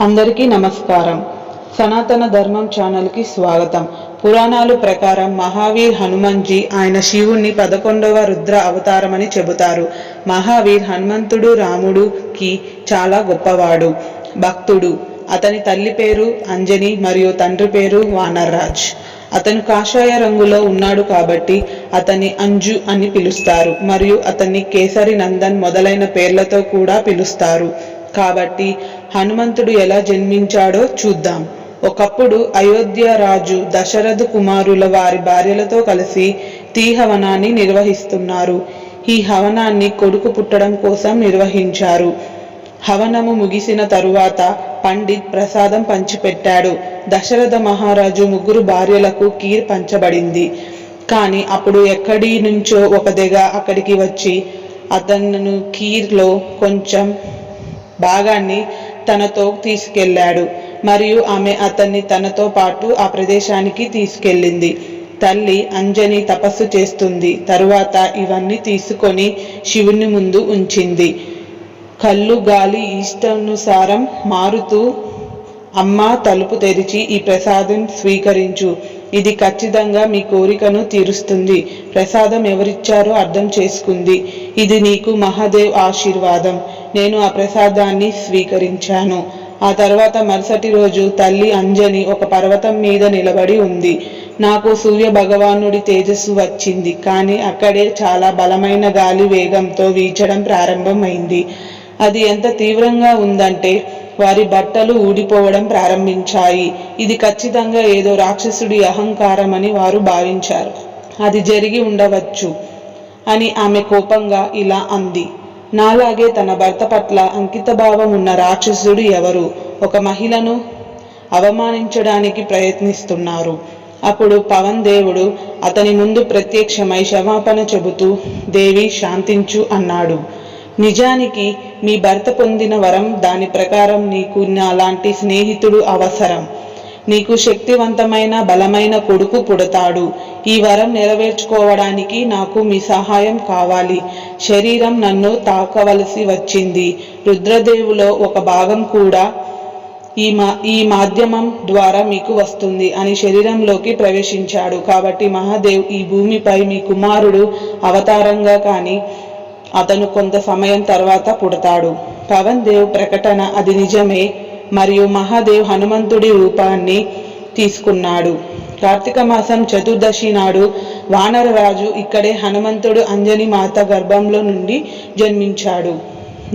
అందరికీ నమస్కారం. సనాతన ధర్మం ఛానల్కి స్వాగతం. పురాణాలు ప్రకారం మహావీర్ హనుమంజీ ఆయన శివుణ్ణి పదకొండవ రుద్ర అవతారమని చెబుతారు. మహావీర్ హనుమంతుడు రాముడుకి చాలా గొప్పవాడు భక్తుడు. అతని తల్లి పేరు అంజని మరియు తండ్రి పేరు వానర్రాజ్. అతను కాషాయ రంగులో ఉన్నాడు కాబట్టి అతన్ని అంజు అని పిలుస్తారు మరియు అతన్ని కేసరి నందన్ మొదలైన పేర్లతో కూడా పిలుస్తారు. కాబట్టి హనుమంతుడు ఎలా జన్మించాడో చూద్దాం. ఒకప్పుడు అయోధ్య రాజు దశరథ కుమారుల వారి భార్యలతో కలిసి తీ హవనాన్ని నిర్వహిస్తున్నారు. ఈ హవనాన్ని కొడుకు పుట్టడం కోసం నిర్వహించారు. హవనము ముగిసిన తరువాత పండిత్ ప్రసాదం పంచిపెట్టాడు. దశరథ మహారాజు ముగ్గురు భార్యలకు కీర్ పంచబడింది. కానీ అప్పుడు ఎక్కడి నుంచో ఒక దెగ అక్కడికి వచ్చి అతను కీర్లో కొంచెం భాగాన్ని తనతో తీసుకెళ్ళాడు. మరియు ఆమె అతన్ని తనతో పాటు ఆ ప్రదేశానికి తీసుకెళ్ళింది. తల్లి అంజని తపస్సు చేస్తుంది. తరువాత ఇవన్నీ తీసుకొని శివుని ముందు ఉంచింది. కళ్ళు గాలి ఇష్టానుసారం మారుతూ అమ్మ తలుపు తెరిచి ఈ ప్రసాదం స్వీకరించు. ఇది ఖచ్చితంగా మీ కోరికను తీరుస్తుంది. ప్రసాదం ఎవరిచ్చారో అర్థం చేసుకుంది. ఇది నీకు మహాదేవ్ ఆశీర్వాదం. నేను ఆ ప్రసాదాన్ని స్వీకరించాను. ఆ తర్వాత మరుసటి రోజు తల్లి అంజని ఒక పర్వతం మీద నిలబడి ఉంది. నాకు సూర్య భగవానుడి తేజస్సు వచ్చింది. కానీ అక్కడే చాలా బలమైన గాలి వేగంతో వీచడం ప్రారంభమైంది. అది ఎంత తీవ్రంగా ఉందంటే వారి బట్టలు ఊడిపోవడం ప్రారంభించాయి. ఇది ఖచ్చితంగా ఏదో రాక్షసుడి అహంకారం అని వారు భావించారు. అది జరిగి ఉండవచ్చు అని ఆమె కోపంగా ఇలా అంది. నాలాగే తన భర్త పట్ల అంకితభావం ఉన్న రాక్షసుడు ఎవరు? ఒక మహిళను అవమానించడానికి ప్రయత్నిస్తున్నారు. అప్పుడు పవన్ దేవుడు అతని ముందు ప్రత్యక్షమై క్షమాపణ చెబుతూ దేవి శాంతించు అన్నాడు. నిజానికి మీ భర్త పొందిన వరం దాని ప్రకారం నీకు నాలాంటి స్నేహితుడు అవసరం. నీకు శక్తివంతమైన బలమైన కొడుకు పుడతాడు. ఈ వరం నెరవేర్చుకోవడానికి నాకు మీ సహాయం కావాలి. శరీరం నన్ను తాకవలసి వచ్చింది. రుద్రదేవులో ఒక భాగం కూడా ఈ మా ఈ మాధ్యమం ద్వారా మీకు వస్తుంది అని శరీరంలోకి ప్రవేశించాడు. కాబట్టి మహాదేవ్ ఈ భూమిపై మీ కుమారుడు అవతారంగా కానీ అతను కొంత సమయం తర్వాత పుడతాడు. పవన్ దేవ్ ప్రకటన అది నిజమే మరియు మహాదేవ్ హనుమంతుడి రూపాన్ని తీసుకున్నాడు. కార్తీక మాసం చతుర్దశి నాడు వానరరాజు ఇక్కడే హనుమంతుడు అంజని మాత గర్భంలో నుండి జన్మించాడు.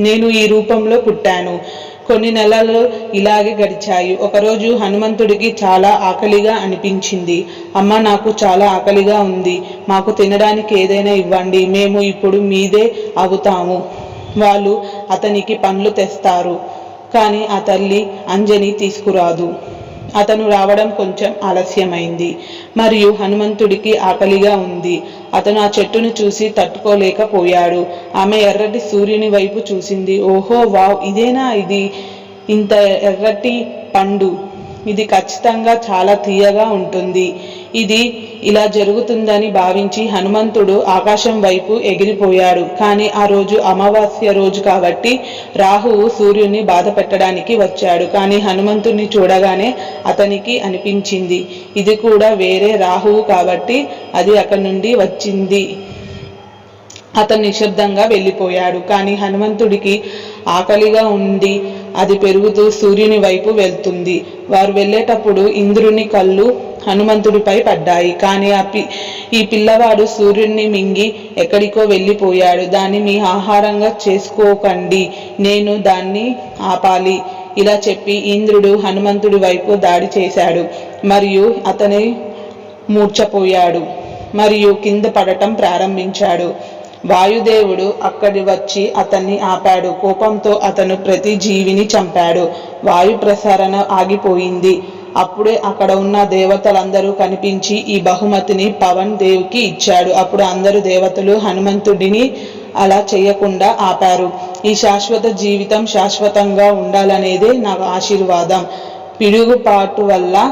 నేను ఈ రూపంలో పుట్టాను. కొన్ని నెలలు ఇలాగే గడిచాయి. ఒకరోజు హనుమంతుడికి చాలా ఆకలిగా అనిపించింది. అమ్మ నాకు చాలా ఆకలిగా ఉంది. మాకు తినడానికి ఏదైనా ఇవ్వండి. మేము ఇప్పుడు మీదే అవుతాము వాళ్ళు అతనికి పండ్లు తెస్తారు. కానీ ఆ తల్లి అంజని తీసుకురాదు. అతను రావడం కొంచెం ఆలస్యమైంది. మరియు హనుమంతుడికి ఆకలిగా ఉంది. అతను ఆ చెట్టును చూసి తట్టుకోలేకపోయాడు. ఆమె ఎర్రటి సూర్యుని వైపు చూసింది. ఓహో వావ్ ఇదేనా ఇది? ఇంత ఎర్రటి పండు. ఇది ఖచ్చితంగా చాలా తీయగా ఉంటుంది. ఇది ఇలా జరుగుతుందని భావించి హనుమంతుడు ఆకాశం వైపు ఎగిరిపోయాడు. కానీ ఆ రోజు అమావాస్య రోజు కాబట్టి రాహువు సూర్యుని బాధ పెట్టడానికి వచ్చాడు. కానీ హనుమంతుడిని చూడగానే అతనికి అనిపించింది. ఇది కూడా వేరే రాహువు కాబట్టి అది అక్కడి నుండి వచ్చింది. అతను నిశ్శబ్దంగా వెళ్ళిపోయాడు. కానీ హనుమంతుడికి ఆకలిగా ఉండి అది పెరుగుతూ సూర్యుని వైపు వెళ్తుంది. వారు వెళ్ళేటప్పుడు ఇంద్రుని కళ్ళు హనుమంతుడిపై పడ్డాయి. కానీ ఆ పి ఈ పిల్లవాడు సూర్యుడిని మింగి ఎక్కడికో వెళ్ళిపోయాడు. దాన్ని మీ ఆహారంగా చేసుకోకండి. నేను దాన్ని ఆపాలి. ఇలా చెప్పి ఇంద్రుడు హనుమంతుడి వైపు దాడి చేశాడు. మరియు అతని మూర్చపోయాడు మరియు కింద పడటం ప్రారంభించాడు. వాయుదేవుడు అక్కడి వచ్చి అతన్ని ఆపాడు. కోపంతో అతను ప్రతి జీవిని చంపాడు. వాయు ప్రసారణ ఆగిపోయింది. అప్పుడే అక్కడ ఉన్న దేవతలందరూ కనిపించి ఈ బహుమతిని పవన్ దేవుకి ఇచ్చాడు. అప్పుడు అందరూ దేవతలు హనుమంతుడిని అలా చేయకుండా ఆపారు. ఈ శాశ్వత జీవితం శాశ్వతంగా ఉండాలనేదే నా ఆశీర్వాదం. పిడుగుపాటు వల్ల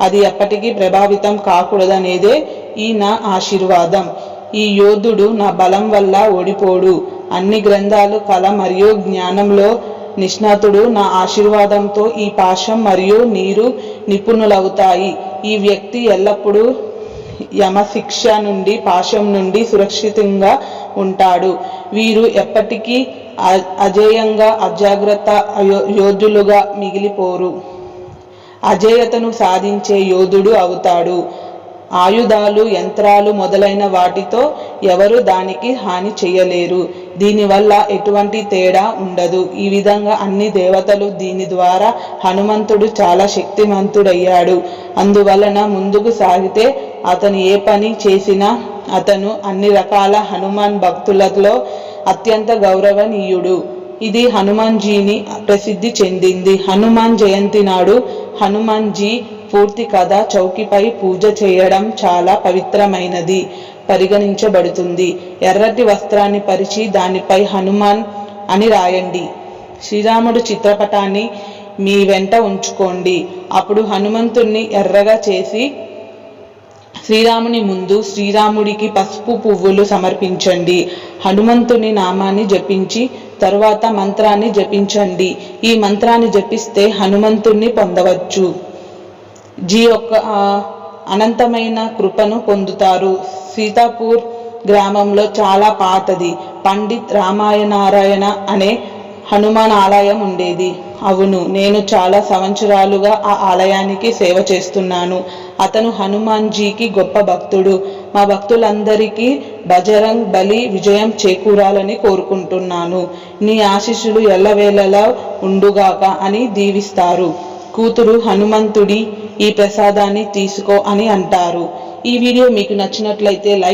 అది ఎప్పటికీ ప్రభావితం కాకూడదనేదే ఈ నా ఆశీర్వాదం. ఈ యోధుడు నా బలం వల్ల ఓడిపోడు. అన్ని గ్రంథాలు కళ మరియు జ్ఞానంలో నిష్ణాతుడు. నా ఆశీర్వాదంతో ఈ పాశం మరియు నీరు నిపుణులవుతాయి. ఈ వ్యక్తి ఎల్లప్పుడూ యమశిక్ష నుండి పాశం నుండి సురక్షితంగా ఉంటాడు. వీరు ఎప్పటికీ అ- అజేయంగా అజాగ్రత్త అయో- యోధులుగా మిగిలిపోరు. అజేయతను సాధించే యోధుడు అవుతాడు. ఆయుధాలు యంత్రాలు మొదలైన వాటితో ఎవరు దానికి హాని చేయలేరు. దీనివల్ల ఎటువంటి తేడా ఉండదు. ఈ విధంగా అన్ని దేవతలు దీని ద్వారా హనుమంతుడు చాలా శక్తిమంతుడయ్యాడు. అందువలన ముందుకు సాగితే అతను ఏ పని చేసినా అతను అన్ని రకాల హనుమాన్ భక్తులలో అత్యంత గౌరవనీయుడు. ఇది హనుమాన్జీని ప్రసిద్ధి చెందింది. హనుమాన్ జయంతి నాడు హనుమాన్జీ పూర్తి కథ చౌకిపై పూజ చేయడం చాలా పవిత్రమైనది పరిగణించబడుతుంది. ఎర్రటి వస్త్రాన్ని పరిచి దానిపై హనుమాన్ అని రాయండి. శ్రీరాముడు చిత్రపటాన్ని మీ వెంట ఉంచుకోండి. అప్పుడు హనుమంతుణ్ణి ఎర్రగా చేసి శ్రీరాముని ముందు శ్రీరాముడికి పసుపు పువ్వులు సమర్పించండి. హనుమంతుని నామాన్ని జపించి తరువాత మంత్రాన్ని జపించండి. ఈ మంత్రాన్ని జపిస్తే హనుమంతుణ్ణి పొందవచ్చు. జీ యొక్క అనంతమైన కృపను పొందుతారు. సీతాపూర్ గ్రామంలో చాలా పాతది. పండిత్ రామాయణారాయణ అనే హనుమాన్ ఆలయం ఉండేది. అవును నేను చాలా సంవత్సరాలుగా ఆ ఆలయానికి సేవ చేస్తున్నాను. అతను హనుమాన్జీకి గొప్ప భక్తుడు. మా భక్తులందరికీ బజరంగ్ బలి విజయం చేకూరాలని కోరుకుంటున్నాను. నీ ఆశీస్సులు ఎల్లవేళలా ఉండుగాక అని దీవిస్తారు. కూతురు హనుమంతుడి ఈ ప్రసాదాన్ని తీసుకో అని అంటారు. ఈ వీడియో మీకు నచ్చినట్లయితే లైక్